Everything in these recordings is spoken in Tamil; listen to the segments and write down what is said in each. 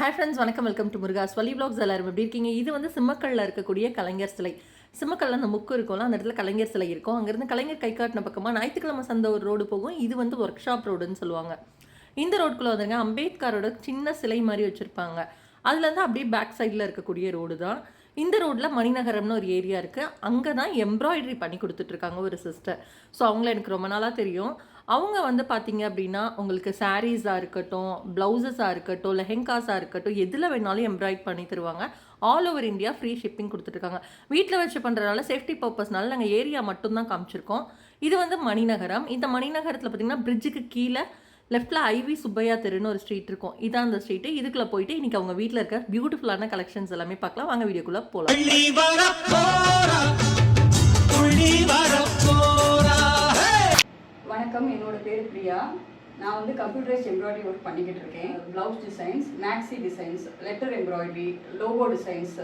ஹாய் ஃப்ரெண்ட்ஸ் வணக்கம். Welcome to Murugavalli vlogs. எல்லாரும் எப்படி இருக்கீங்க? இது வந்து சிம்மக்கல்லில் இருக்கக்கூடிய கலைஞர் சிலை. சிம்மக்கல்ல அந்த முக்கு இருக்கும்ல அந்த இடத்துல கலைஞர் சிலை இருக்கும். அங்கேருந்து கலைஞர் கை காட்டின பக்கமாக ஞாயிற்றுக்கிழமை சந்த ஒரு ரோடு போகும். இது வந்து ஒர்க் ஷாப் ரோடுன்னு சொல்லுவாங்க. இந்த ரோடுக்குள்ளே வந்துருங்க அம்பேத்கரோட சின்ன சிலை மாதிரி வச்சுருப்பாங்க. அதுலேருந்து அப்படியே பேக் சைடில் இருக்கக்கூடிய ரோடு தான். இந்த ரோட்டில் மணிநகரம்னு ஒரு ஏரியா இருக்குது அங்கே தான் எம்ப்ராய்டரி பண்ணி கொடுத்துட்ருக்காங்க ஒரு சிஸ்டர் ஸோ அவங்கள எனக்கு ரொம்ப நாளாக தெரியும். அவங்க வந்து பார்த்தீங்க அப்படின்னா உங்களுக்கு சாரீஸாக இருக்கட்டும் ப்ளவுசஸாக இருக்கட்டும் லெஹெங்காஸாக இருக்கட்டும் எதில் வேணாலும் எம்ப்ராய்ட் பண்ணி தருவாங்க. All over India free shipping கொடுத்துட்ருக்காங்க. வீட்டில் வச்சு பண்ணுறதுனால சேஃப்டி பர்பஸ்னால நாங்கள் ஏரியா மட்டும்தான் காமிச்சிருக்கோம். இது வந்து மணிநகரம். இந்த மணிநகரத்தில் பார்த்தீங்கன்னா பிரிட்ஜுக்கு கீழே லெஃப்ட்டில் ஐவி சுப்பையா தெருன்னு ஒரு ஸ்ட்ரீட் இருக்கும். இதான் அந்த ஸ்ட்ரீட்டு இதுக்குள்ளே போயிட்டு இன்னைக்கு அவங்க வீட்டில் இருக்க பியூட்டிஃபுல்லான கலெக்ஷன்ஸ் எல்லாமே பார்க்கலாம். வாங்க வீடியோக்குள்ளே போகலாம் வணக்கம் என்னோட பேர் பிரியா. நான் வந்து கம்ப்யூட்டரைஸ் எம்ப்ராய்டரி ஒர்க் பண்ணிக்கிட்டு இருக்கேன். Blouse designs maxi designs letter embroidery logo designs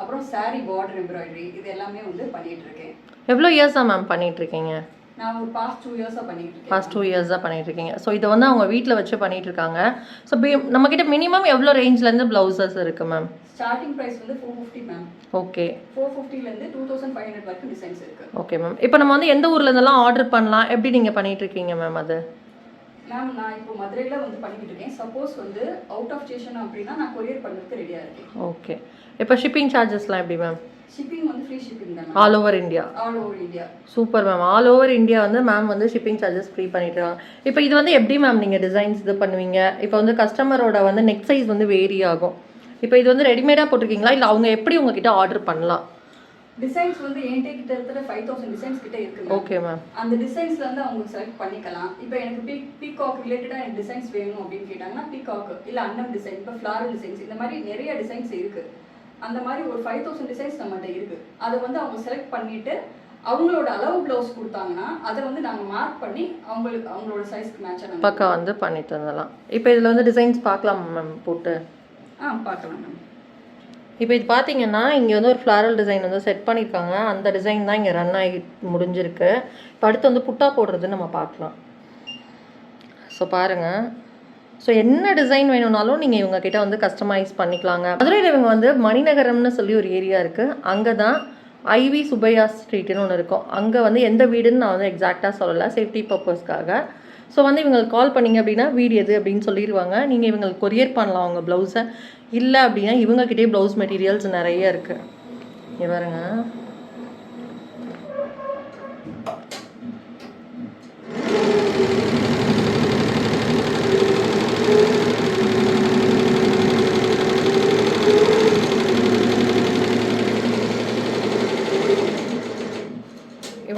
அப்புறம் saree பார்டர் எம்ப்ராய்டரி இது எல்லாமே வந்து பண்ணிகிட்டு இருக்கேன். எவ்வளோ இயர்ஸாக மேம் பண்ணிகிட்ருக்கீங்க நான் ஒரு பாஸ்ட் டூ இயர்ஸாக பண்ணிக்கிட்டு இருக்கேன். பாஸ்ட் டூ இயர்ஸ் தான் பண்ணிட்டு இருக்கீங்க ஸோ இதை வந்து அவங்க வீட்டில் வச்சு பண்ணிட்டு இருக்காங்க ஸோ நம்மக்கிட்ட மினிமம் எவ்வளோ ரேஞ்ச்லேருந்து ப்ளவுசஸ் இருக்குது மேம் ஸ்டார்டிங் ப்ரைஸ் வந்து four fifty ma'am okay four ஃபிஃப்டிலேருந்து two thousand five hundred வரைக்கும் டிசைன்ஸ் இருக்கு. ஓகே மேம் இப்போ நம்ம வந்து எந்த ஊர்ல இருந்தெல்லாம் ஆர்டர் பண்ணலாம்? எப்படி நீங்கள் பண்ணிட்டு இருக்கீங்க மேம் அது? மேம் நான் இப்போ மதுரையில் வந்து பண்ணிக்கிட்டு இருக்கேன். சப்போஸ் வந்து அவுட் ஆஃப் ஸ்டேஷன் அப்படின்னா நான் கொரியர் பண்ணுறதுக்கு ரெடியாக இருக்கேன். ஓகே இப்போ ஷிப்பிங் சார்ஜஸ்லாம் எப்படி மேம் ஷிப்பிங் வந்து ஃப்ரீ ஷிப்பிங் தான்? All over India all over India super ma'am all over India வந்து மேம் வந்து ஷிப்பிங் சார்ஜஸ் ஃப்ரீ பண்ணிட்டு இருக்காங்க இப்போ இது வந்து எப்படி மேம் நீங்கள் டிசைன்ஸ் இது பண்ணுவீங்க? இப்போ வந்து கஸ்டமரோட வந்து நெக் சைஸ் வந்து வேரி ஆகும். இப்போ இது வந்து ரெடிமேடாக போட்டிருக்கீங்களா? இல்லை அவங்க எப்படி உங்ககிட்ட ஆர்டர் பண்ணலாம்? டிசைன்ஸ் வந்து என்கிட்ட கிட்டத்தட்ட ஃபைவ் தௌசண்ட் டிசைன்ஸ் கிட்ட இருக்கு. ஓகே மேம் அந்த டிசைன்ஸ்ல இருந்து அவங்க செலக்ட் பண்ணிக்கலாம். இப்போ எனக்கு பீ பீகாக் ரிலேட்டடா எனக்கு டிசைன்ஸ் வேணும் அப்படின்னு கேட்டாங்கன்னா பீகாக் இல்ல அன்னம் டிசைன் இப்போ ஃப்ளாரல் டிசைன்ஸ் இந்த மாதிரி நிறைய டிசைன்ஸ் இருக்கு. அந்த மாதிரி ஒரு ஃபைவ் தௌசண்ட் டிசைன்ஸ் நம்மகிட்ட இருக்கு. அதை வந்து அவங்க செலக்ட் பண்ணிட்டு அவங்களோட அளவு ப்ளவுஸ் கொடுத்தாங்கன்னா அதை வந்து நாங்கள் மார்க் பண்ணி அவங்களுக்கு அவங்களோட சைஸ்க்கு மேட்சாக பக்கம் வந்து பண்ணி தந்துடலாம் இப்போ இதில் வந்து டிசைன்ஸ் பார்க்கலாமா மேம் போட்டு. ஆ பார்க்கலாம் மேம் இப்போ இது பார்த்தீங்கன்னா இங்கே வந்து ஒரு ஃப்ளாரல் டிசைன் வந்து செட் பண்ணியிருக்காங்க அந்த டிசைன் தான் இங்கே ரன் ஆகி முடிஞ்சிருக்கு. இப்போ அடுத்து வந்து புட்டா போடுறது நம்ம பார்க்கலாம். ஸோ பாருங்கள் ஸோ என்ன டிசைன் வேணும்னாலும் நீங்கள் இவங்க கிட்ட வந்து கஸ்டமைஸ் பண்ணிக்கலாங்க. மதுரையில் இவங்க வந்து மணிநகரம்னு சொல்லி ஒரு ஏரியா இருக்குது அங்கே தான் ஐவி சுப்பையா ஸ்ட்ரீட்னு ஒன்று இருக்கும். அங்கே வந்து எந்த வீடுன்னு நான் வந்து எக்ஸாக்டாக சொல்லலை. சேஃப்டி பர்பஸ்க்காக ஸோ வந்து இவங்களுக்கு கால் பண்ணீங்க அப்படின்னா வீடு எது அப்படின்னு சொல்லிடுவாங்க நீங்கள் இவங்களுக்கு கொரியர் பண்ணலாம் அவங்க ப்ளவுஸை இல்லை அப்படின்னா இவங்கக்கிட்டே ப்ளவுஸ் மெட்டீரியல்ஸ் நிறைய இருக்குது இவருங்க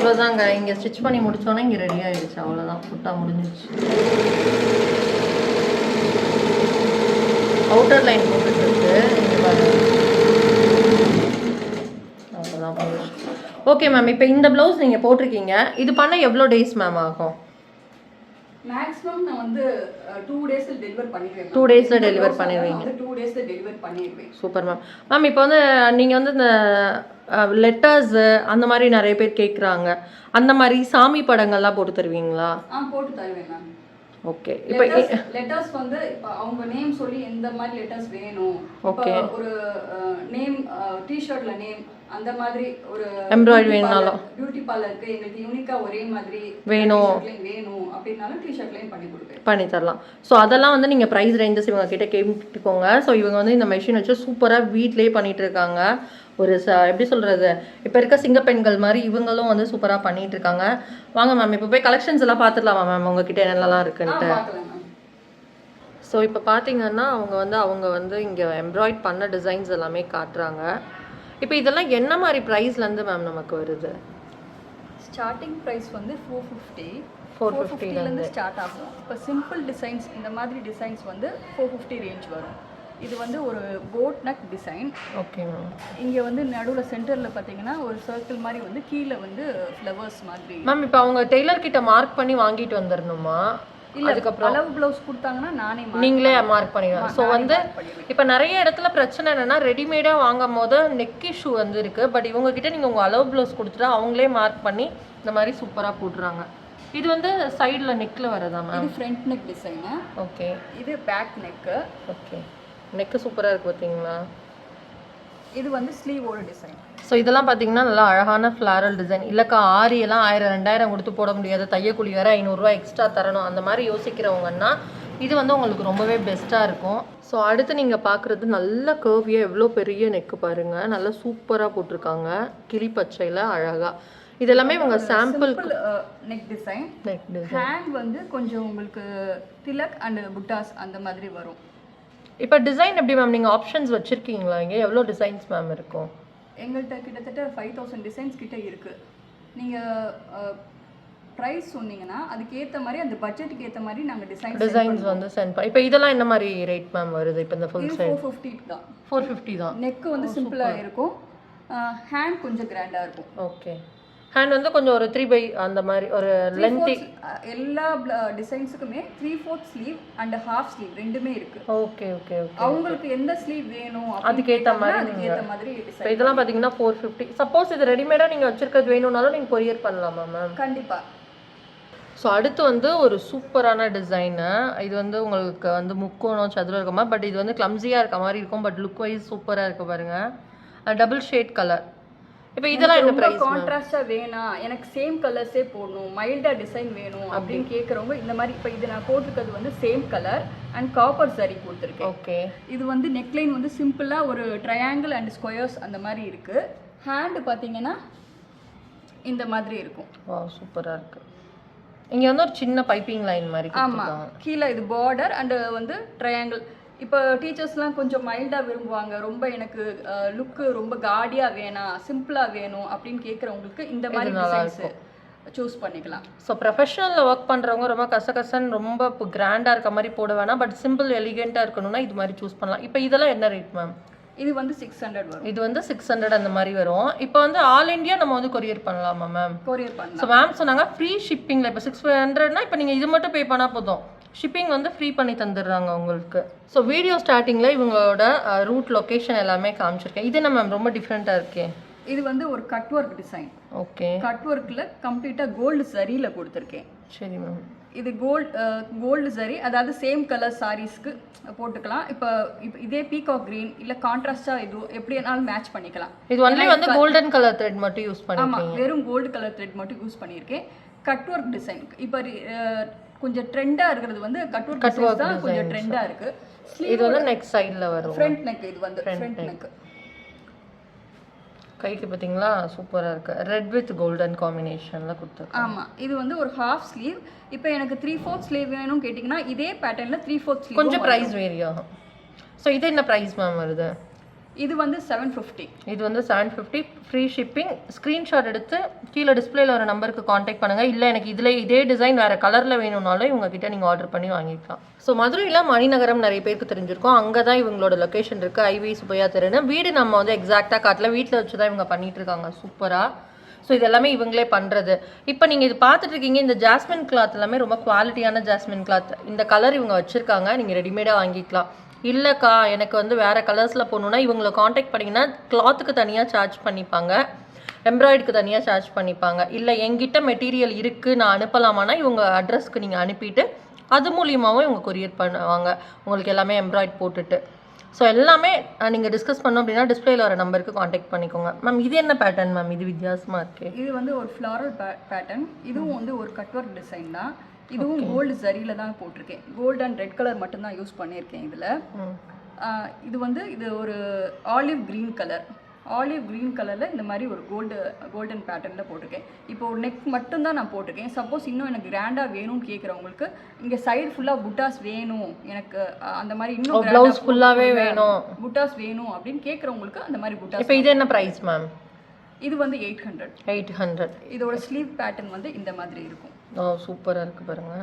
இவ்வளோதாங்க இங்கே ஸ்டிச் பண்ணி முடிச்சோன்னே இங்கே ரெடி ஆயிடுச்சு. அவ்வளோதான் புட்டா முடிஞ்சிருச்சு. அவுட்டர் லைன் போட்டுட்டு இங்க அவ்வளோதான் ஓகே மேம் இப்போ இந்த ப்ளவுஸ் நீங்கள் போட்டிருக்கீங்க. இது பண்ண எவ்வளோ டேஸ் மேம் ஆகும்? மேக்ஸிமம் நான் வந்து டூ டேஸில் டெலிவர் பண்ணிடுவேன் Two days ல deliver பண்ணிடுவீங்க. டூ டேஸில் டெலிவர் பண்ணிடுவேன். சூப்பர் மேம் மேம் இப்போ வந்து நீங்கள் வந்து இந்த லெட்டர்ஸு அந்த மாதிரி நிறைய பேர் கேட்குறாங்க அந்த மாதிரி சாமி படங்கள்லாம் போட்டு தருவீங்களா? ஆ போட்டு தருவேன் மேம் ஓகே. இப்போ லெட்டர்ஸ் வந்து இப்போ அவங்க நேம் சொல்லி எந்த மாதிரி லெட்டர்ஸ் வேணும்? Okay. ஒரு நேம் டிஷர்ட்ல நேம் அந்த மாதிரி ஒரு Embroidery வேணும்னாலும். பியூட்டி பார்லருக்கு எங்களுக்கு யூனிக்கா ஒரே மாதிரி வேணும். வேணும் அப்படின்னாலும் டிஷர்ட்லயும் பண்ணி கொடுப்பேன். பண்ணி தரலாம். ஸோ அதெல்லாம் வந்து நீங்கள் ப்ரைஸ் ரேஞ்சஸ் இவங்க கிட்ட கேட்டுக்கோங்க. ஸோ இவங்க வந்து இந்த மெஷின் வச்சு சூப்பராக வீட்லேயே பண்ணிட்டு இருக்காங்க. ஒரு ச எப்படி சொல்கிறது இப்போ இருக்க சிங்க பெண்கள் மாதிரி இவங்களும் வந்து சூப்பராக பண்ணிட்டு இருக்காங்க வாங்க மேம் இப்போ போய் கலெக்ஷன்ஸ் எல்லாம் பார்த்துடலாமா மேம் உங்ககிட்ட என்னெல்லாம் ஆ இருக்குன்ட்டு ஸோ இப்போ பார்த்தீங்கன்னா அவங்க வந்து அவங்க வந்து இங்கே எம்ப்ராய்ட் பண்ண டிசைன்ஸ் எல்லாமே காட்டுறாங்க. இப்போ இதெல்லாம் என்ன மாதிரி ப்ரைஸ்லேருந்து மேம் நமக்கு வருது? ஸ்டார்டிங் ப்ரைஸ் வந்து ஃபோர் ஃபிஃப்டி 450 ல இருந்து ஸ்டார்ட் ஆகும். இப்போ சிம்பிள் டிசைன்ஸ் இந்த மாதிரி டிசைன்ஸ் வந்து ஃபோர் ஃபிஃப்டி ரேஞ்ச் வரும். இது வந்து ஒரு boat neck design okay ma'am இங்கே வந்து நடுவில் சென்டரில் பார்த்தீங்கன்னா ஒரு சர்க்கிள் மாதிரி வந்து கீழே வந்து ஃப்ளவர்ஸ் மாதிரி. மேம் இப்போ அவங்க டெய்லர் கிட்ட மார்க் பண்ணி வாங்கிட்டு வந்துடணுமா இல்ல அதுக்கப்புறம் அளவு ப்ளவுஸ் கொடுத்தாங்கன்னா நானே நீங்களே. மார்க் பண்ணிடுவோம் ஸோ வந்து. இப்போ நிறைய இடத்துல பிரச்சனை என்னன்னா ரெடிமேடாக வாங்கும் போது நெக் இஷ்யூ வந்து இருக்கு பட் இவங்க கிட்ட நீங்கள் உங்கள் அளவு ப்ளவுஸ் கொடுத்துட்டு அவங்களே மார்க் பண்ணி இந்த மாதிரி சூப்பராக போட்டுறாங்க. இது வந்து சைடில் நெக்கில் வரதா மேம் இது ஃப்ரண்ட் நெக் டிசைனு ஓகே இது பேக் நெக்கு ஓகே நெக்கு சூப்பராக இருக்குது பார்த்தீங்களா இது வந்து ஸ்லீவோட டிசைன் ஸோ இதெல்லாம் பார்த்தீங்கன்னா நல்லா அழகான ஃப்ளாரல் டிசைன் இல்லைக்கா ஆரி எல்லாம் ஆயிரம் ரெண்டாயிரம் கொடுத்து போட முடியாது. தையக்கூலி வேறு ஐநூறுரூவா எக்ஸ்ட்ரா தரணும். அந்த மாதிரி யோசிக்கிறவங்கன்னா இது வந்து உங்களுக்கு ரொம்பவே பெஸ்ட்டாக இருக்கும். ஸோ அடுத்து நீங்கள் பார்க்குறது நல்ல கர்வியாக எவ்வளோ பெரிய நெக்கு பாருங்கள் நல்லா சூப்பராக போட்டிருக்காங்க. கிளி பச்சையில் அழகாக இது எல்லாமே இவங்க sample neck design neck design hand வந்து கொஞ்சம் உங்களுக்கு திலக் அண்ட் புட்டாஸ் அந்த மாதிரி வரும். இப்போ டிசைன் எப்படி மேம் நீங்கள் ஆப்ஷன்ஸ் வச்சுருக்கீங்களா? இங்கே எவ்வளோ டிசைன்ஸ் மேம் இருக்கும் எங்கள்கிட்ட கிட்டத்தட்ட ஃபைவ் தௌசண்ட் டிசைன்ஸ் கிட்ட இருக்கு. நீங்கள் ப்ரைஸ் சொன்னீங்கன்னா அதுக்கேற்ற மாதிரி அந்த பட்ஜெட்டுக்கு ஏற்ற மாதிரி நாங்கள் டிசைன் டிசைன்ஸ் வந்து சென்ட் பண்ணி இப்போ இதெல்லாம் என்ன மாதிரி ரேட் மேம் வருது? இப்போ இந்த ஃபுல் சைட் ஃபோர் ஃபிஃப்டி தான். ஃபோர் ஃபிஃப்டி தான். நெக்கு வந்து சிம்பிளாக இருக்கும். ஹேண்ட் கொஞ்சம் கிராண்டாக இருக்கும். ஓகே ஹேண்ட் வந்து கொஞ்சம் ஒரு த்ரீ பை அந்த மாதிரி ஒரு லென்த்தி எல்லா டிசைன்ஸுக்குமே three fourth sleeve and half sleeve ரெண்டுமே இருக்கு. ஓகே ஓகே ஓகே அவங்களுக்கு எந்த ஸ்லீவ் வேணும் கேட்டாங்கன்னா மாதிரி அதுக்கேற்ற மாதிரி இப்போ இதெல்லாம் பார்த்தீங்கன்னா ஃபோர் ஃபிஃப்டி சப்போஸ் இது ரெடிமேடாக நீங்கள் வச்சிருக்கிறது வேணும்னாலும் நீங்கள் கொரியர் பண்ணலாமா மேம் கண்டிப்பா. ஸோ அடுத்து வந்து ஒரு சூப்பரான டிசைனு இது வந்து உங்களுக்கு வந்து முக்கோணம் சதுரம் இருக்க மாதிரி பட் இது வந்து கிளம்ஸியாக இருக்க மாதிரி இருக்கும் பட் லுக் வைஸ் சூப்பராக இருக்கு பாருங்க. டபுள் ஷேட் கலர் இப்போ இதெல்லாம் என்ன ப்ரைஸ் கான்ட்ராஸ்டா வேணாம் எனக்கு சேம் கலர்ஸே போடணும். மைல்டா டிசைன் வேணும் அப்படின்னு கேட்குறவங்க இந்த மாதிரி இப்போ இது நான் போட்டிருக்கிறது வந்து same colour and copper saree கொடுத்துருக்கேன் ஓகே இது வந்து நெக்லைன் வந்து சிம்பிளா ஒரு ட்ரையாங்கிள் அண்ட் ஸ்கொயர்ஸ் அந்த மாதிரி இருக்கு. ஹேண்டு பார்த்தீங்கன்னா இந்த மாதிரி இருக்கும். வா சூப்பராக இருக்கு. இங்கே வந்து ஒரு சின்ன பைப்பிங் லைன் மாதிரி ஆமா. கொடுத்துருக்காங்க. கீழே இது பார்டர் அண்ட் வந்து ட்ரையாங்கிள் இப்போ டீச்சர்ஸ்லாம் கொஞ்சம் மைல்டாக விரும்புவாங்க. ரொம்ப எனக்கு லுக்கு ரொம்ப காடியாக வேணாம் சிம்பிளாக வேணும் அப்படின்னு கேட்குறவங்களுக்கு இந்த மாதிரி டிசைன்ஸ் சூஸ் பண்ணிக்கலாம். ஸோ ப்ரொஃபஷனலில் ஒர்க் பண்ணுறவங்க ரொம்ப கசகசன்னு ரொம்ப இப்போ கிராண்டாக இருக்க மாதிரி போட வேணாம். பட் சிம்பிள் எலிகெண்ட்டாக இருக்கணும்னா இது மாதிரி சூஸ் பண்ணலாம். இப்போ இதெல்லாம் என்ன ரேட் மேம் இது வந்து சிக்ஸ் ஹண்ட்ரட் வரும். இது வந்து சிக்ஸ் ஹண்ட்ரட் அந்த மாதிரி வரும். இப்போ வந்து ஆல் இந்தியா நம்ம வந்து கொரியர் பண்ணலாமா மேம் கொரியர் பண்ணலாம். ஸோ மேம் சொன்னாங்க ஃப்ரீ ஷிப்பிங்கில் இப்போ சிக்ஸ் ஹண்ட்ரட்னா இப்போ நீங்கள் இது மட்டும் பே பண்ணால் போதும். ஷிப்பிங் வந்து ஃப்ரீ பண்ணி தந்துடுறாங்க உங்களுக்கு. ஸோ வீடியோ ஸ்டார்டிங்கில் இவங்களோட ரூட் லொக்கேஷன் எல்லாமே காமிச்சிருக்கேன். இது என்ன மேம் ரொம்ப டிஃப்ரெண்ட்டாக இருக்கே? இது வந்து ஒரு cut work design okay cut ஒர்க்கில் கம்ப்ளீட்டாக கோல்டு சரியில் கொடுத்துருக்கேன். சரி மேம் இது கோல்ட் கோல்டு சரி அதாவது சேம் கலர் சாரீஸ்க்கு போட்டுக்கலாம். இப்போ இப்போ இதே பீகாக் green இல்லை கான்ட்ராஸ்டாக இது எப்படி வேணாலும் மேட்ச் பண்ணிக்கலாம். இது ஒன்லி வந்து கோல்டன் கலர் த்ரெட் மட்டும் யூஸ் பண்ணி ஆமா வெறும் கோல்டு கலர் த்ரெட் மட்டும் யூஸ் பண்ணியிருக்கேன் கட் ஒர்க் டிசைன் இப்போ கொஞ்சம் ட்ரெண்டாக இருக்கிறது வந்து கட் ஒர்க் டிசைன்ஸ் தான் கொஞ்சம் ட்ரெண்டாக இருக்கு. இது வந்து நெக்ஸ்ட் சைடில் வரும். ஃப்ரண்ட் நெக் இது வந்து ஃப்ரண்ட் நெக் கைக்கு பார்த்தீங்களா? சூப்பராக இருக்கு. ரெட் வித் கோல்டன் காம்பினேஷனில் கொடுத்துருக்கோம் ஆமா. இது வந்து ஒரு ஹாஃப் ஸ்லீவ் இப்போ எனக்கு த்ரீ ஃபோர்த் ஸ்லீவ் வேணும்னு கேட்டிங்கன்னா இதே பேட்டர்னில் த்ரீ ஃபோர்த் ஸ்லீவ் கொஞ்சம் ப்ரைஸ் வேரி ஆகும். ஸோ இது என்ன ப்ரைஸ் மேம் வருது? இது வந்து செவன் ஃபிஃப்டி இது வந்து seven fifty free shipping screenshot எடுத்து கீழே டிஸ்பிளேல ஒரு நம்பருக்கு காண்டாக்ட் பண்ணுங்கள் இல்லை எனக்கு இதில் இதே டிசைன் வேறு கலரில் வேணும்னாலும் இவங்ககிட்ட நீங்கள் ஆர்டர் பண்ணி வாங்கிக்கலாம். ஸோ மதுரையில் மணிநகரம் நிறைய பேருக்கு தெரிஞ்சிருக்கும். அங்கே தான் இவங்களோட லொக்கேஷன் இருக்குது ஐவி சுப்பையா தெருன்னு. வீடு நம்ம வந்து எக்ஸாக்டாக காட்டல வீட்டில் வச்சு தான் இவங்க பண்ணிட்டு இருக்காங்க. சூப்பராக ஸோ இது எல்லாமே இவங்களே பண்ணுறது இப்போ நீங்கள் இது பார்த்துட்டு இருக்கீங்க. இந்த ஜாஸ்மின் கிளாத் எல்லாமே ரொம்ப குவாலிட்டியான ஜாஸ்மின் கிளாத் இந்த கலர் இவங்க வச்சுருக்காங்க. நீங்கள் ரெடிமேடாக வாங்கிக்கலாம். இல்லைக்கா எனக்கு வந்து வேறு கலர்ஸில் போகணுன்னா இவங்களை காண்டாக்ட் பண்ணிங்கன்னா கிளாத்துக்கு தனியாக சார்ஜ் பண்ணிப்பாங்க. எம்ப்ராய்டுக்கு தனியாக சார்ஜ் பண்ணிப்பாங்க. இல்லை எங்கிட்ட மெட்டீரியல் இருக்குது நான் அனுப்பலாமான்னா இவங்க அட்ரஸ்க்கு நீங்கள் அனுப்பிட்டு அது மூலியமாகவும் இவங்க கொரியர் பண்ணுவாங்க. உங்களுக்கு எல்லாமே எம்ப்ராய்ட் போட்டுட்டு. ஸோ எல்லாமே நீங்கள் டிஸ்கஸ் பண்ணோம் அப்படின்னா டிஸ்பிளேல வர நம்பருக்கு காண்டாக்ட் பண்ணிக்கோங்க. மேம் இது என்ன பேட்டர்ன் மேம் இது வித்தியாசமாக இருக்கு. இது வந்து ஒரு ஃப்ளாரல் பேட்டர்ன் இதுவும் வந்து ஒரு கட் ஒர்க் டிசைன் தான். இதுவும் கோல்டு சரியில தான் போட்டிருக்கேன். கோல்டு அண்ட் ரெட் கலர் மட்டும்தான் யூஸ் பண்ணியிருக்கேன் இதில். இது வந்து இது ஒரு olive green colour olive green கலரில் இந்த மாதிரி ஒரு கோல்டு கோல்டன் பேட்டர்னில் போட்டிருக்கேன். இப்போ ஒரு நெக் மட்டும்தான் நான் போட்டிருக்கேன். சப்போஸ் இன்னும் எனக்கு கிராண்டாக வேணும்னு கேட்குறவங்களுக்கு இங்கே சைடு ஃபுல்லாக புட்டாஸ் வேணும். எனக்கு அந்த மாதிரி இன்னும் full-ஆவே கொடுங்க. வேணும். புட்டாஸ் வேணும் அப்படின்னு கேட்குறவங்களுக்கு அந்த மாதிரி புட்டாஸ் இப்போ இது என்ன ப்ரைஸ் மேம் இது வந்து எயிட் ஹண்ட்ரட் எயிட் ஹண்ட்ரட் இதோட ஸ்லீவ் பேட்டர்ன் வந்து இந்த மாதிரி இருக்கும். ஓ சூப்பராக இருக்குது பாருங்க.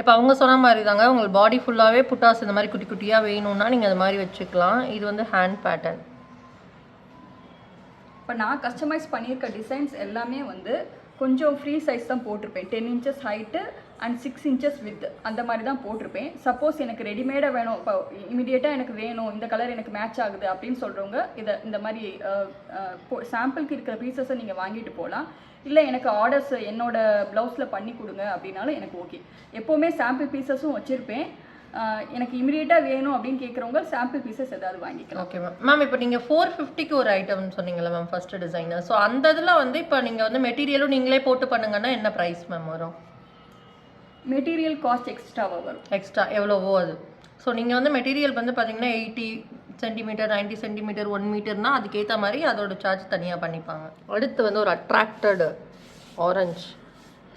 இப்போ அவங்க சொன்ன மாதிரி தாங்க உங்களுக்கு பாடி ஃபுல்லாகவே புட்டாஸ் இந்த மாதிரி குட்டி குட்டியாக வேணும்னா நீங்கள் அது மாதிரி வச்சுக்கலாம். இது வந்து ஹேண்ட் பேட்டர்ன் இப்போ நான் கஸ்டமைஸ் பண்ணியிருக்க டிசைன்ஸ் எல்லாமே வந்து கொஞ்சம் ஃப்ரீ சைஸ் தான் போட்டிருப்பேன். Ten inches height and six inches with அந்த மாதிரி தான் போட்டிருப்பேன். சப்போஸ் எனக்கு ரெடிமேடாக வேணும். இப்போ இமிடியேட்டாக எனக்கு வேணும். இந்த கலர் எனக்கு மேட்ச் ஆகுது அப்படின்னு சொல்கிறவங்க இதை இந்த மாதிரி சாம்பிளுக்கு இருக்கிற பீசஸை நீங்கள் வாங்கிட்டு போகலாம் இல்லை எனக்கு ஆர்டர்ஸ் என்னோட ப்ளவுஸில் பண்ணி கொடுங்க அப்படின்னாலும் எனக்கு ஓகே எப்போவுமே சாம்பிள் பீசஸும் வச்சுருப்பேன். எனக்கு இமிடியேட்டாக வேணும் அப்படின்னு கேட்குறவங்க சாம்பிள் பீசஸ் ஏதாவது வாங்கிக்கலாம். ஓகே மேம் மேம் இப்போ நீங்கள் ஃபோர் ஃபிஃப்டிக்கு ஒரு ஐட்டம் சொன்னீங்கல்ல மேம் ஃபர்ஸ்ட் டிசைனர் ஸோ அந்த இதில் வந்து இப்போ நீங்கள் வந்து மெட்டீரியலும் நீங்களே போட்டு பண்ணுங்கன்னா என்ன ப்ரைஸ் மேம் வரும்? மெட்டீரியல் காஸ்ட் எக்ஸ்ட்ராவாக வரும். எக்ஸ்ட்ரா எவ்வளவோ அது. ஸோ நீங்கள் வந்து மெட்டீரியல் வந்து பார்த்தீங்கன்னா எயிட்டி சென்டிமீட்டர் 90 சென்டிமீட்டர் ஒன் மீட்டர்னா அதுக்கேற்ற மாதிரி அதோட சார்ஜ் தனியாக பண்ணிப்பாங்க. அடுத்து வந்து ஒரு அட்ராக்டட் ஆரஞ்சு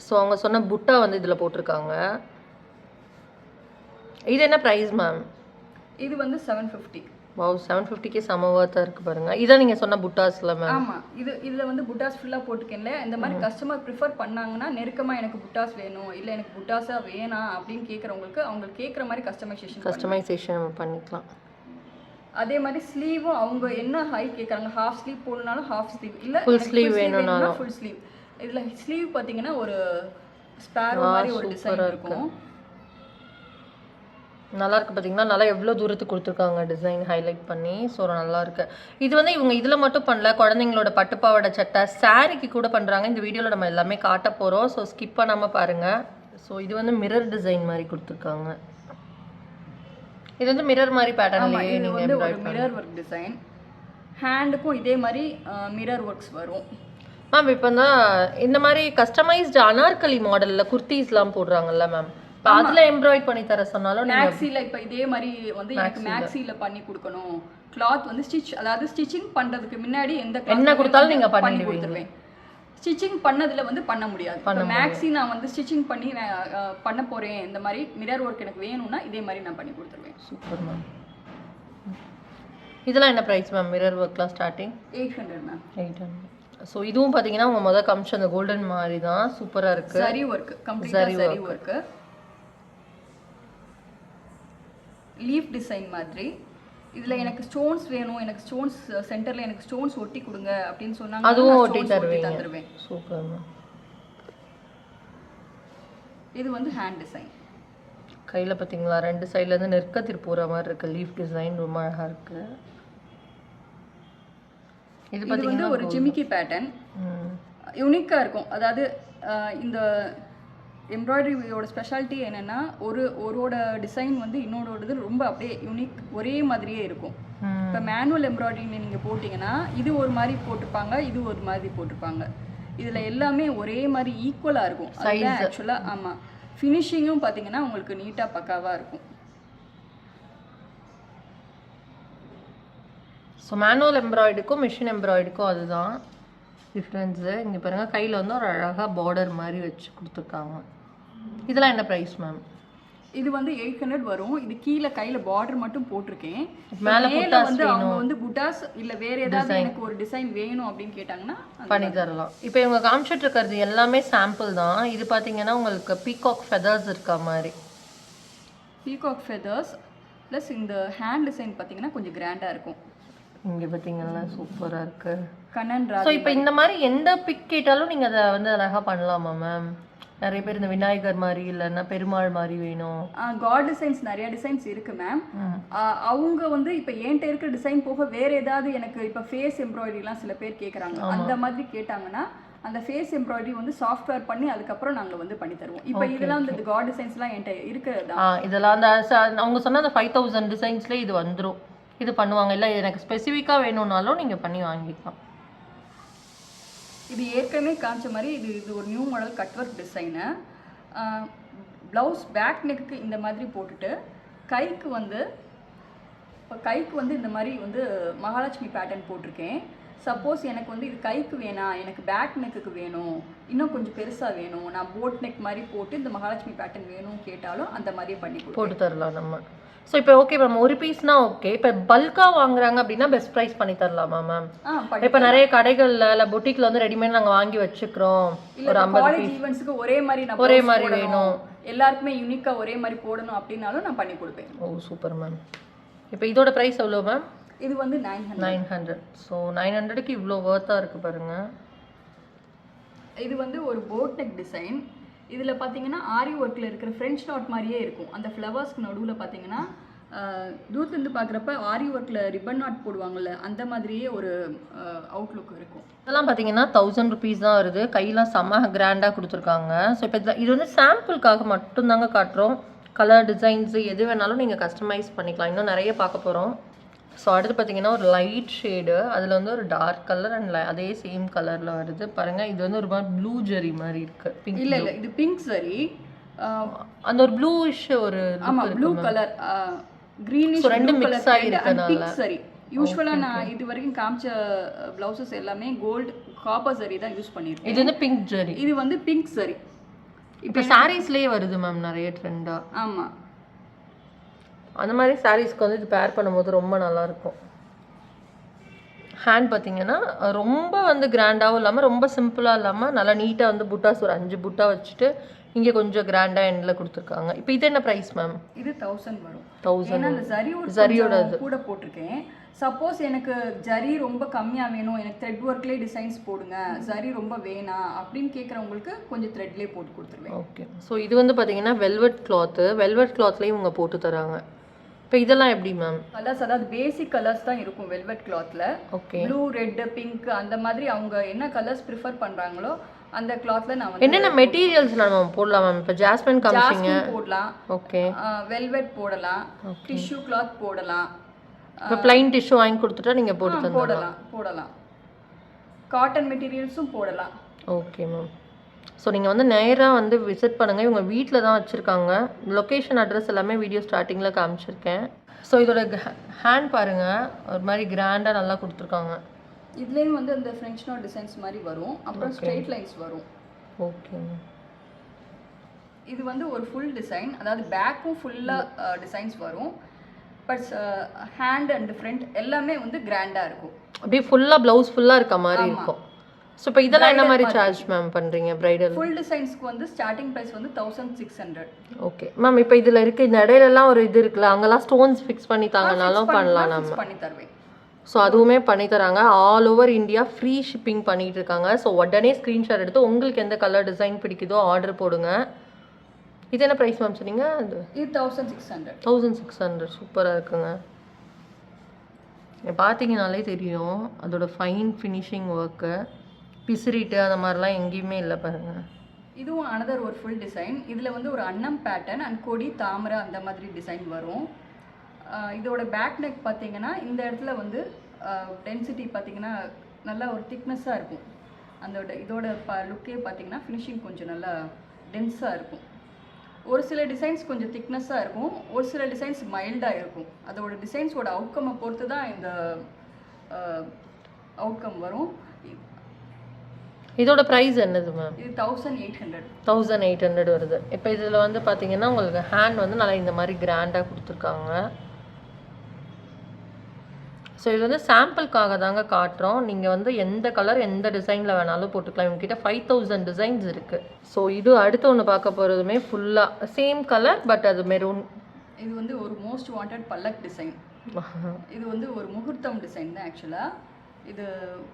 ஸோ அவங்க சொன்ன புட்டா வந்து இதில் போட்டிருக்காங்க. இது என்ன ப்ரைஸ் மேம் இது வந்து செவன் ஃபிஃப்டி வாவ் செவன் ஃபிஃப்டிக்கே செம ஒர்த்தாக இருக்குது பாருங்க. இதான் நீங்கள் சொன்ன புட்டாஸில் மேம் ஆமாம் இது இதில் வந்து புட்டாஸ் ஃபுல்லாக போட்டுக்கேன்ல. இந்த மாதிரி கஸ்டமர் ப்ரிஃபர் பண்ணாங்கன்னா நெருக்கமாக எனக்கு புட்டாஸ் வேணும் இல்லை எனக்கு புட்டாஸாக வேணாம் அப்படின்னு கேட்குறவங்களுக்கு அவங்க கேட்குற மாதிரி கஸ்டமைசேஷன் கஸ்டமைசேஷன் நம்ம பண்ணிக்கலாம். அதே மாதிரி ஸ்லீவும் அவங்க என்ன ஹை கேட்குறாங்க ஹாஃப் ஸ்லீவ் போடணுனாலும் ஹாஃப் ஸ்லீவ் இல்லை Full sleeve வேணும்னாலும். ஃபுல் ஸ்லீவ் இதில் ஸ்லீவ் பார்த்தீங்கன்னா ஒரு ஸ்பேரோ மாதிரி ஒரு டிசைன் இருக்கும். நல்லா இருக்கு பார்த்தீங்களா நல்லா எவ்வளோ தூரத்துக்கு கொடுத்துருக்காங்க டிசைன் ஹைலைட் பண்ணி ஸோ நல்லா இருக்கு இது வந்து இவங்க இதில் மட்டும் பண்ணல குழந்தைங்களோட பட்டுப்பாவாடை சட்டை சாரிக்கு கூட பண்ணுறாங்க இந்த வீடியோவில் நம்ம எல்லாமே காட்ட போகிறோம் ஸோ ஸ்கிப் பண்ணாமல் பாருங்கள் ஸோ இது வந்து மிரர் டிசைன் மாதிரி கொடுத்துருக்காங்க. இது வந்து மிரர் மாதிரி பேட்டர்ன்லேயே நீங்கள் வந்து ஒரு மிரர் ஒர்க் டிசைன் ஹேண்டுக்கும் இதே மாதிரி மிரர் ஒர்க்ஸ் வரும். மேம் இப்போ தான் இந்த மாதிரி கஸ்டமைஸ்டு அனார்கலி மாடலில் குர்த்திஸ்லாம் போடுறாங்கல்ல மேம் இப்போ அதில் எம்ப்ராய்ட் பண்ணி தர சொன்னாலும் மேக்ஸில இப்போ இதே மாதிரி வந்து எனக்கு மேக்ஸில பண்ணி கொடுக்கணும். கிளாத் வந்து ஸ்டிச் அதாவது ஸ்டிச்சிங் பண்றதுக்கு முன்னாடி எந்த என்ன கொடுத்தாலும் நீங்க பண்ணி. கொடுத்துருவேன். ஸ்டிச்சிங் பண்ணதுல வந்து பண்ண முடியாது. இப்போ மேக்ஸி நான் வந்து ஸ்டிச்சிங் பண்ணி பண்ண போறேன். இந்த மாதிரி மிரர் ஒர்க் எனக்கு வேணும்னா இதே மாதிரி நான் பண்ணி கொடுத்துருவேன். சூப்பர் மேம் இதெல்லாம் என்ன ப்ரைஸ் மேம் மிரர் ஒர்க்லாம் starting eight hundred ma'am eight hundred so இதுவும் பார்த்தீங்கன்னா உங்கள் முதல் காமிச்ச அந்த கோல்டன் மாதிரி தான் சூப்பராக இருக்குது சரி ஒர்க் சரி ஒர்க் லீஃப் டிசைன் மாதிரி. இதுல எனக்கு ஸ்டோன்ஸ் வேணும் எனக்கு ஸ்டோன்ஸ் சென்டர்ல எனக்கு ஸ்டோன்ஸ் ஒட்டி கொடுங்க அப்படின்னு சொன்னாங்க அதுவும் ஒட்டி தந்துருவேன். சூப்பர் இது வந்து ஹேண்ட் டிசைன் கையில் பார்த்தீங்களா ரெண்டு சைட்லேருந்து நெற்கத்திர் போகிற மாதிரி இருக்குது லீஃப் டிசைன் ரொம்ப அழகாக இருக்குது இது பார்த்தீங்கன்னா ஒரு ஜிமிக்கி பேட்டர்ன் யூனிக்காக இருக்கும். அதாவது இந்த எம்ப்ராய்டரியோட ஸ்பெஷாலிட்டி என்னென்னா ஒரு ஒரோட டிசைன் வந்து இன்னொரோடது ரொம்ப அப்படியே யூனிக் ஒரே மாதிரியே இருக்கும். இப்போ மேனுவல் எம்ப்ராய்டரிங் நீங்கள் போட்டிங்கன்னா இது ஒரு மாதிரி போட்டிருப்பாங்க இது ஒரு மாதிரி போட்டிருப்பாங்க. இதில் எல்லாமே ஒரே மாதிரி ஈக்குவலாக இருக்கும். ஆக்சுவலாக ஆமாம் ஃபினிஷிங்கும் பார்த்தீங்கன்னா உங்களுக்கு நீட்டாக பக்காவாக இருக்கும். ஸோ மேனுவல் எம்ப்ராய்டுக்கும் மிஷின் எம்ப்ராய்டுக்கும் அதுதான் டிஃப்ரென்ஸு இங்கே பாருங்கள் கையில் வந்து ஒரு அழகாக பார்டர் மாதிரி வச்சு கொடுத்துருக்காங்க. இதெல்லாம் என்ன ப்ரைஸ் மேம் இது வந்து எயிட் ஹண்ட்ரட் வரும். இது கீழே கையில பார்டர் மட்டும் போட்டிருக்கேன். மேல வந்து அவங்க வந்து புட்டாஸ் இல்ல வேற ஏதாவது எனக்கு ஒரு டிசைன் வேணும் அப்படின்னு கேட்டாங்கன்னா பண்ணி தரலாம். இப்போ இவங்க காமிச்சிட்டு இருக்கிறது எல்லாமே சாம்பிள் தான். இது பார்த்தீங்கன்னா உங்களுக்கு பீகாக் ஃபெதர்ஸ் இருக்க மாதிரி. பீகாக் ஃபெதர்ஸ் ப்ளஸ் இந்த ஹேண்ட் டிசைன் பார்த்தீங்கன்னா கொஞ்சம் கிராண்டா இருக்கும். இங்கே பார்த்தீங்கன்னா சூப்பராக இருக்கு. கண்ணன் ஸோ இப்போ இந்த மாதிரி எந்த பிக் கேட்டாலும் நீங்கள் அதை வந்து அழகாக பண்ணலாமா மேம் நிறைய பேர் இந்த விநாயகர் மாதிரி இல்லைன்னா பெருமாள் மாதிரி வேணும். காட் டிசைன்ஸ் நிறைய டிசைன்ஸ் இருக்கு மேம் அவங்க வந்து இப்போ என்கிட்ட இருக்கிற டிசைன் போக வேற ஏதாவது எனக்கு இப்போ ஃபேஸ் எம்ப்ராய்டரிலாம் சில பேர் கேட்குறாங்க அந்த மாதிரி கேட்டாங்கன்னா அந்த ஃபேஸ் எம்ப்ராய்டரி வந்து சாஃப்ட்வேர் பண்ணி அதுக்கப்புறம் நாங்க வந்து பண்ணி தருவோம். இப்போ இதெல்லாம் இந்த காட் டிசைன்ஸ்லாம் என்கிட்ட இருக்கிறது? ஆ இதெல்லாம் அந்த அவங்க சொன்ன அந்த ஃபைவ் தௌசண்ட் டிசைன்ஸ்லேயே இது வந்துடும் இது பண்ணுவாங்க. இல்லை எனக்கு ஸ்பெசிஃபிக்காக வேணும்னாலும் நீங்கள் பண்ணி வாங்கிக்கலாம். இது ஏற்கனவே காமிச்ச மாதிரி இது இது ஒரு new model cut work design blouse back neck இந்த மாதிரி போட்டுட்டு கைக்கு வந்து இப்போ கைக்கு வந்து இந்த மாதிரி வந்து மகாலட்சுமி பேட்டர்ன் போட்டிருக்கேன். சப்போஸ் எனக்கு வந்து இது கைக்கு வேணாம் எனக்கு பேக் நெக்குக்கு வேணும் இன்னும் கொஞ்சம் பெருசாக வேணும் நான் போட் நெக் மாதிரி போட்டு இந்த மகாலட்சுமி பேட்டர்ன் வேணும்னு கேட்டாலும் அந்த மாதிரியே பண்ணி போட்டு தரலாம் நம்ம. ஸோ இப்போ ஓகே மேம் ஒரு பீஸ்னா ஓகே இப்போ பல்காக வாங்குறாங்க அப்படின்னா பெஸ்ட் ப்ரைஸ் பண்ணி தரலாமா மேம் இப்போ நிறைய கடைகளில் இல்லை பொட்டிக்கில் வந்து ரெடிமேட் நாங்கள் வாங்கி வச்சுக்கிறோம். ஒரு ஐம்பது ஈவெண்ட்ஸ்க்கு ஒரே மாதிரி ஒரே மாதிரி. வேணும். எல்லாருக்குமே யூனிக்கா ஒரே மாதிரி போடணும் அப்படின்னாலும் நான் பண்ணி கொடுப்பேன். ஓ சூப்பர் மேம் இப்போ இதோட ப்ரைஸ் எவ்வளோ மேம் இது வந்து nine nine hundred so nine ஹண்ட்ரடுக்கு இவ்வளோ ஒர்த்தாக இருக்குது பாருங்கள் இது வந்து ஒரு போட் நெக் டிசைன் இதில் பார்த்தீங்கன்னா ஆரி ஒர்க்கில் இருக்கிற ஃப்ரெஞ்ச் நாட் மாதிரியே இருக்கும். அந்த ஃப்ளவர்ஸ்க்கு நடுவில் பார்த்தீங்கன்னா தூரத்துலேருந்து பார்க்குறப்ப ஆரி ஒர்க்கில் ரிப்பன் நாட் போடுவாங்கள்ல அந்த மாதிரியே ஒரு அவுட்லுக் இருக்கும். இதெல்லாம் பார்த்தீங்கன்னா தௌசண்ட் ருபீஸ் தான் வருது. கையெல்லாம் செம்ம கிராண்டாக கொடுத்துருக்காங்க. ஸோ இப்போ இது இது வந்து சாம்பிளுக்காக மட்டும்தாங்க காட்டுறோம். கலர் டிசைன்ஸு எது வேணாலும் நீங்கள் கஸ்டமைஸ் பண்ணிக்கலாம். இன்னும் நிறைய பார்க்க போகிறோம் ஸோ அடுத்து பார்த்தீங்கன்னா ஒரு லைட் ஷேடு அதில் வந்து ஒரு டார்க் கலர் அண்ட் அதே சேம் கலரில் வருது. பாருங்கள் இது வந்து ஒரு மாதிரி ப்ளூ ஜெரி மாதிரி இருக்குது பிங்க் இல்ல இல்ல இது பிங்க் சரி அந்த ஒரு ப்ளூஷ் ஒரு ஆமா ப்ளூ கலர் கிரீனிஷ் கலர் ஆகிருக்கனால. பிங்க் சரி யூஸ்வலா நான் இது வரைக்கும் காமிச்ச பிளவுசஸ் எல்லாமே கோல்ட் காப்பர் சரி தான் யூஸ் பண்ணியிருக்கேன் இது வந்து பிங்க் ஜெரி. இது வந்து பிங்க் சரி இப்போ சாரீஸ்லேயே வருது மேம் நிறைய ட்ரெண்டாக ஆமா. அந்த மாதிரி சாரீஸ்க்கு வந்து இது பேர் பண்ணும்போது ரொம்ப நல்லா இருக்கும் ஹேண்ட் பார்த்தீங்கன்னா ரொம்ப வந்து கிராண்டாகவும் இல்லாமல் ரொம்ப சிம்பிளாக இல்லாமல் நல்லா நீட்டாக வந்து புட்டாஸ் ஒரு அஞ்சு புட்டா வச்சுட்டு இங்கே கொஞ்சம் கிராண்டாக எண்டில் கொடுத்துருக்காங்க. இப்போ இது என்ன ப்ரைஸ் மேம் இது தௌசண்ட் வரும். தௌசண்ட் ஜரியோட கூட போட்டிருக்கேன். சப்போஸ் எனக்கு ஜரி ரொம்ப கம்மியா வேணும் எனக்கு த்ரெட் ஒர்க்லேயே டிசைன்ஸ் போடுங்க ஜரி ரொம்ப வேணாம் அப்படின்னு கேட்குறவங்களுக்கு கொஞ்சம் த்ரெட்லேயே போட்டு கொடுத்துருவேன். ஓகே ஸோ இது வந்து பார்த்தீங்கன்னா வெல்வெட் கிளாத்து வெல்வெட் கிளாத்லேயும் இவங்க போட்டு தராங்க. இப்போ இதெல்லாம் எப்படி மேம் கலர்ஸ் அதாவது பேசிக் கலர்ஸ் தான் இருக்கும் வெல்வெட் கிளாத்ல ஓகே ப்ளூ ரெட் பிங்க் அந்த மாதிரி அவங்க என்ன கலர்ஸ் ப்ரிஃபர் பண்றாங்களோ அந்த கிளாத்ல நான் என்னென்ன மெட்டீரியல்ஸ் நம்ம போடலாம் மேம் இப்போ ஜாஸ்மின் காமிச்சிங்க. போடலாம். ஓகே வெல்வெட் போடலாம். டிஷ்யூ கிளாத் போடலாம். இப்போ பிளைன் டிஷ்யூ வாங்கி கொடுத்துட்டா நீங்கள் போட்டு போடலாம் போடலாம். காட்டன் மெட்டீரியல்ஸும் போடலாம். ஓகே மேம் ஸோ நீங்கள் வந்து நேராக வந்து விசிட் பண்ணுங்கள் இவங்க வீட்டில் தான் வச்சுருக்காங்க. லொக்கேஷன் அட்ரஸ் எல்லாமே வீடியோ ஸ்டார்டிங்கில் காமிச்சிருக்கேன். ஸோ இதோட ஹேண்ட் பாருங்கள் ஒரு மாதிரி கிராண்டாக நல்லா கொடுத்துருக்காங்க. இதுலேயும் வந்து அந்த ஃப்ரெஞ்ச் நாட் டிசைன்ஸ் மாதிரி வரும். அப்புறம் ஸ்ட்ரெயிட் லைன்ஸ் வரும். ஓகே இது வந்து ஒரு ஃபுல் டிசைன் அதாவது பேக்கும் ஃபுல்லாக டிசைன்ஸ் வரும். பட் ஹேண்ட் அண்ட் ஃப்ரண்ட் எல்லாமே வந்து கிராண்டாக இருக்கும். அப்படியே ஃபுல்லாக ப்ளவுஸ் ஃபுல்லாக இருக்க மாதிரி இருக்கும். ஸோ இப்போ இதெல்லாம் என்ன மாதிரி சார்ஜ் மேம் பண்ணுறீங்க ப்ரைடல் ஃபுல் டிசைன்ஸ்க்கு வந்து ஸ்டார்டிங் ப்ரைஸ் வந்து thousand six hundred okay ma'am இப்போ இதில் இருக்க இந்த இடையிலலாம் ஒரு இது இருக்குல்ல அங்கெல்லாம் ஸ்டோன்ஸ் ஃபிக்ஸ் பண்ணி தாங்கனாலும் பண்ணலாம் நம்ம. பண்ணி தருவேன். ஸோ அதுவுமே பண்ணி தராங்க. All over India free shipping பண்ணிட்டு இருக்காங்க. ஸோ உடனே ஸ்க்ரீன்ஷாட் எடுத்து உங்களுக்கு எந்த கலர் டிசைன் பிடிக்குதோ ஆர்டர் போடுங்க. இது என்ன ப்ரைஸ் மேம் சொன்னீங்க? அது இது thousand six hundred thousand six hundred சூப்பராக இருக்குங்க. பார்த்தீங்கனாலே தெரியும் அதோட ஃபைன் ஃபினிஷிங் ஒர்க்கு பிசிறிட்டு அந்த மாதிரிலாம் எங்கேயுமே இல்லை பாருங்க. இதுவும் அனதர் ஒரு ஃபுல் டிசைன் இதில் வந்து ஒரு அன்னம் பேட்டர்ன் அண்ட் கொடி தாமரை அந்த மாதிரி டிசைன் வரும். இதோட பேக் நெக் பார்த்தீங்கன்னா இந்த இடத்துல வந்து டென்சிட்டி பார்த்தீங்கன்னா நல்லா ஒரு திக்னஸாக இருக்கும். அதோட இதோட ப லுக்கே பார்த்தீங்கன்னா ஃபினிஷிங் கொஞ்சம் நல்லா டென்ஸாக இருக்கும். ஒரு சில டிசைன்ஸ் கொஞ்சம் திக்னஸாக இருக்கும். ஒரு சில டிசைன்ஸ் மைல்டாக இருக்கும். அதோட டிசைன்ஸோட அவுட்கம்மை பொறுத்து தான் இந்த அவுட்கம் வரும். இதோட ப்ரைஸ் என்னது மேம் இது thousand eight hundred thousand eight hundred வருது. இப்போ இதில் வந்து பார்த்தீங்கன்னா உங்களுக்கு ஹேண்ட் வந்து நல்லா இந்த மாதிரி கிராண்டாக கொடுத்துருக்காங்க. ஸோ இது வந்து சாம்பிளுக்காக தாங்க காட்டுறோம். நீங்கள் வந்து எந்த கலர் எந்த டிசைனில் வேணாலும் போட்டுக்கலாம். இவங்ககிட்ட ஃபைவ் தௌசண்ட் டிசைன்ஸ் இருக்குது ஸோ இது அடுத்து ஒன்று பார்க்க போகிறதுமே ஃபுல்லாக சேம் கலர் பட் அது மெரூன் இது வந்து ஒரு மோஸ்ட் வாண்டட் பல்லக் டிசைன் இது வந்து ஒரு முகூர்த்தம் டிசைன் தான் ஆக்சுவலாக இது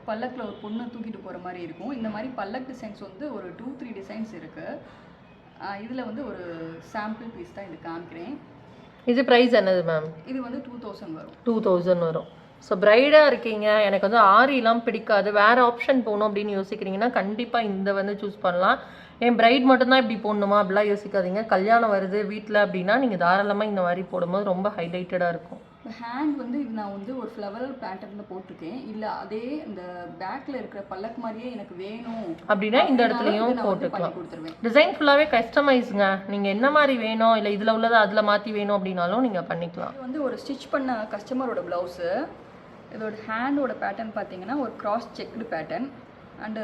பல்லக்கில் ஒரு பொண்ணை தூக்கிட்டு போகிற மாதிரி இருக்கும். இந்த மாதிரி பல்லக் டிசைன்ஸ் வந்து ஒரு டூ த்ரீ டிசைன்ஸ் இருக்குது இதில் வந்து ஒரு சாம்பிள் பீஸ் தான் இது காமிக்கிறேன். இது ப்ரைஸ் என்னது மேம் இது வந்து டூ தௌசண்ட் வரும். டூ தௌசண்ட் வரும். ஸோ பிரைடாக இருக்கீங்க. எனக்கு வந்து ஆரிலாம் பிடிக்காது. வேறு ஆப்ஷன் போகணும் அப்படின்னு யோசிக்கிறீங்கன்னா கண்டிப்பாக இந்த வந்து சூஸ் பண்ணலாம். என் பிரைட் மட்டும்தான் இப்படி போடணுமா? அப்படிலாம் யோசிக்காதீங்க. கல்யாணம் வருது வீட்டில் அப்படின்னா நீங்கள் தாராளமாக இந்த மாதிரி போடும்போது ரொம்ப ஹைலைட்டடாக இருக்கும். ஹேண்ட் வந்து இது நான் வந்து ஒரு ஃப்ளவரல் பேட்டர்னில் போட்டிருக்கேன். இல்லை அதே இந்த பேக்கில் இருக்கிற பல்லக் மாதிரியே எனக்கு வேணும் அப்படின்னா இந்த இடத்துலையும் போட்டுக்கலாம். கொடுத்துருவேன். டிசைன் ஃபுல்லாகவே கஸ்டமைஸுங்க நீங்கள் என்ன மாதிரி வேணும் இல்லை இதில் உள்ளதை அதில் மாற்றி வேணும் அப்படின்னாலும் நீங்கள் பண்ணிக்கலாம். வந்து ஒரு ஸ்டிச் பண்ண கஸ்டமரோட ப்ளவுஸு இதோட ஹேண்டோட பேட்டர்ன் பார்த்தீங்கன்னா ஒரு cross checked pattern and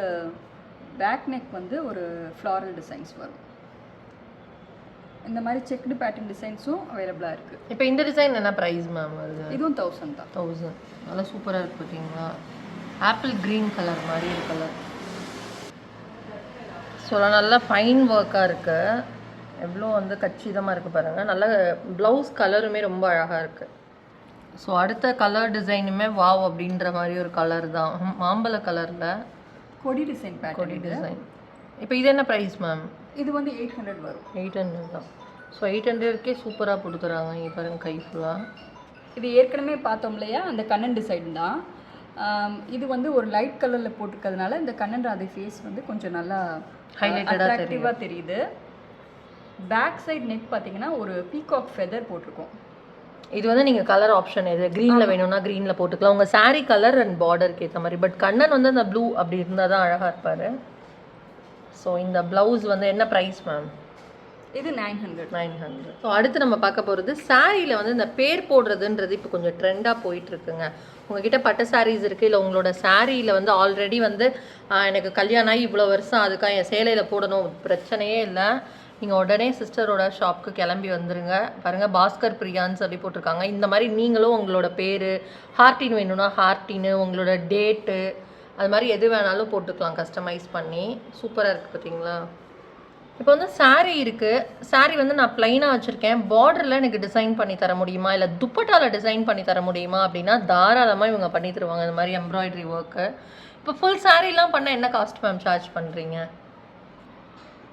back neck வந்து ஒரு ஃப்ளாரல் டிசைன்ஸ் வரும். இந்த மாதிரி செக்டு பேட்டர்ன் டிசைன்ஸும் அவைலபிளாக இருக்குது இப்போ இந்த டிசைன் என்ன ப்ரைஸ் மேம் வருது இதுவும் தௌசண்ட் தான். தௌசண்ட் நல்லா சூப்பராக இருக்கு பார்த்தீங்களா ஆப்பிள் க்ரீன் கலர் மாதிரி ஒரு கலர் ஸோ நல்லா ஃபைன் ஒர்க்காக இருக்கு. எவ்வளோ வந்து கச்சிதமாக இருக்குது பாருங்கள் நல்ல ப்ளவுஸ் கலருமே ரொம்ப அழகாக இருக்குது ஸோ அடுத்த கலர் டிசைனுமே வாவ் அப்படின்ற மாதிரி ஒரு கலர் தான். மாம்பழ கலரில் கொடி டிசைன் கொடி டிசைன் இப்போ இது என்ன ப்ரைஸ் மேம் இது வந்து எயிட் ஹண்ட்ரட் வரும். எயிட் ஹண்ட்ரட் தான். ஸோ எயிட் ஹண்ட்ரட்கே சூப்பராக கொடுத்துறாங்க இங்கே பாருங்கள் கை ஃபுல்லாக இது ஏற்கனவே பார்த்தோம் இல்லையா? அந்த கண்ணன் டிசைன் தான். இது வந்து ஒரு லைட் கலரில் போட்டிருக்கிறதுனால இந்த கண்ணன் ராதை ஃபேஸ் வந்து கொஞ்சம் நல்லா அட்ராக்டிவாக தெரியுது. பேக் சைடு நெக் பார்த்தீங்கன்னா ஒரு பீகாக் ஃபெதர் போட்டிருக்கோம். இது வந்து நீங்கள் கலர் ஆப்ஷன் இது க்ரீனில் வேணும்னா க்ரீனில் போட்டுக்கலாம். உங்கள் saree கலர் அண்ட் பார்டருக்கு ஏற்ற மாதிரி. பட் கண்ணன் வந்து அந்த ப்ளூ அப்படி இருந்தால் தான் அழகாக இருப்பார். ஸோ இந்த ப்ளவுஸ் வந்து என்ன ப்ரைஸ் மேம் இது nine hundred nine hundred so அடுத்து நம்ம பார்க்க போகிறது சாரியில் வந்து இந்த பேர் போடுறதுன்றது இப்போ கொஞ்சம் ட்ரெண்டாக போயிட்டு இருக்குங்க உங்ககிட்ட பட்டு சாரீஸ் இருக்குது இல்லை உங்களோட சாரியில் வந்து ஆல்ரெடி வந்து எனக்கு கல்யாணம் ஆகி இவ்வளோ வருஷம் அதுக்காக என் சேலையில் போடணும் பிரச்சனையே இல்லை. நீங்கள் உடனே சிஸ்டரோட ஷாப்க்கு கிளம்பி வந்துருங்க. பாருங்கள் பாஸ்கர் பிரியான்னு சொல்லி போட்டிருக்காங்க. இந்த மாதிரி நீங்களும் உங்களோட பேர் ஹார்டின் வேணும்னா ஹார்டின்னு உங்களோட டேட்டு அது மாதிரி எது வேணாலும் போட்டுக்கலாம் கஸ்டமைஸ் பண்ணி. சூப்பராக இருக்குது பார்த்தீங்களா இப்போ வந்து சாரீ இருக்குது சாரீ வந்து நான் ப்ளைனாக வச்சுருக்கேன். பார்டரில் எனக்கு டிசைன் பண்ணி தர முடியுமா? இல்லை துப்பட்டாவில் டிசைன் பண்ணி தர முடியுமா? அப்படின்னா தாராளமாக இவங்க பண்ணி தருவாங்க. இந்த மாதிரி எம்ப்ராய்டரி ஒர்க்கு இப்போ ஃபுல் சாரீலாம் பண்ணால் என்ன காஸ்ட் மேம் சார்ஜ் பண்ணுறீங்க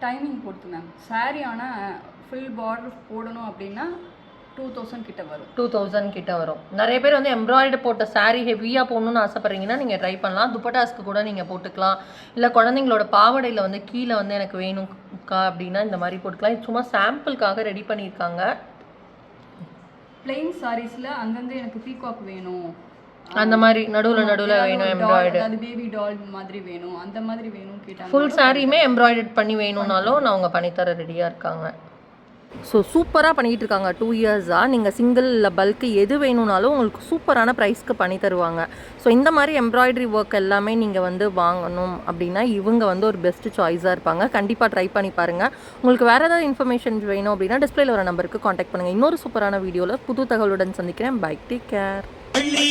டைமிங் பொறுத்து மேம் சாரீ ஆனால் ஃபுல் பார்டர் போடணும் அப்படின்னா டூ தௌசண்ட் கிட்ட வரும். டூ தௌசண்ட் கிட்ட வரும். நிறைய பேர் வந்து எம்ப்ராய்டரி போட்ட saree ஹெவியாக போடணும்னு ஆசைப்பட்றீங்கன்னா நீங்கள் ட்ரை பண்ணலாம். துப்பட்டாஸ்க்கு கூட நீங்கள் போட்டுக்கலாம். இல்லை குழந்தைங்களோட பாவாடையில் வந்து கீழே வந்து எனக்கு வேணும்க்கா அப்படின்னா இந்த மாதிரி போட்டுக்கலாம். சும்மா சாம்பிளுக்காக ரெடி பண்ணியிருக்காங்க. பிளெயின் சாரீஸில் அங்கங்கே எனக்கு பீகாக் வேணும். அந்த மாதிரி நடுவில் நடுவில் வேணும் எம்ப்ராய்டரி அதாவது பேபி டால் மாதிரி வேணும். அந்த மாதிரி வேணும் கேட்டாங்க ஃபுல் சாரியுமே எம்ப்ராய்டரி பண்ணி வேணும்னாலும் நான் அவங்க பண்ணித்தர ரெடியாக இருக்காங்க. ஸோ சூப்பராக பண்ணிகிட்டு இருக்காங்க. டூ இயர்ஸாக நீங்கள் சிங்கிள் இல்லை பல்க்கு எது வேணும்னாலும் உங்களுக்கு சூப்பரான ப்ரைஸ்க்கு பண்ணி தருவாங்க. ஸோ இந்த மாதிரி எம்ப்ராய்டரி ஒர்க் எல்லாமே நீங்கள் வந்து வாங்கணும் அப்படின்னா இவங்க வந்து ஒரு பெஸ்ட்டு சாய்ஸாக இருப்பாங்க. கண்டிப்பாக ட்ரை பண்ணி பாருங்கள் உங்களுக்கு வேறு ஏதாவது இன்ஃபர்மேஷன் வேணும் அப்படின்னா டிஸ்பிளேல வர நம்பருக்கு காண்டாக்ட் பண்ணுங்கள் இன்னொரு சூப்பரான வீடியோவில் புது தகவலுடன் சந்திக்கிறேன். பைக் டேக் கேர் பள்ளி